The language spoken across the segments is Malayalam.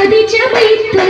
பதிச்ச வைத்து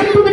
Thank you.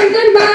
പരിശം തമ്പാ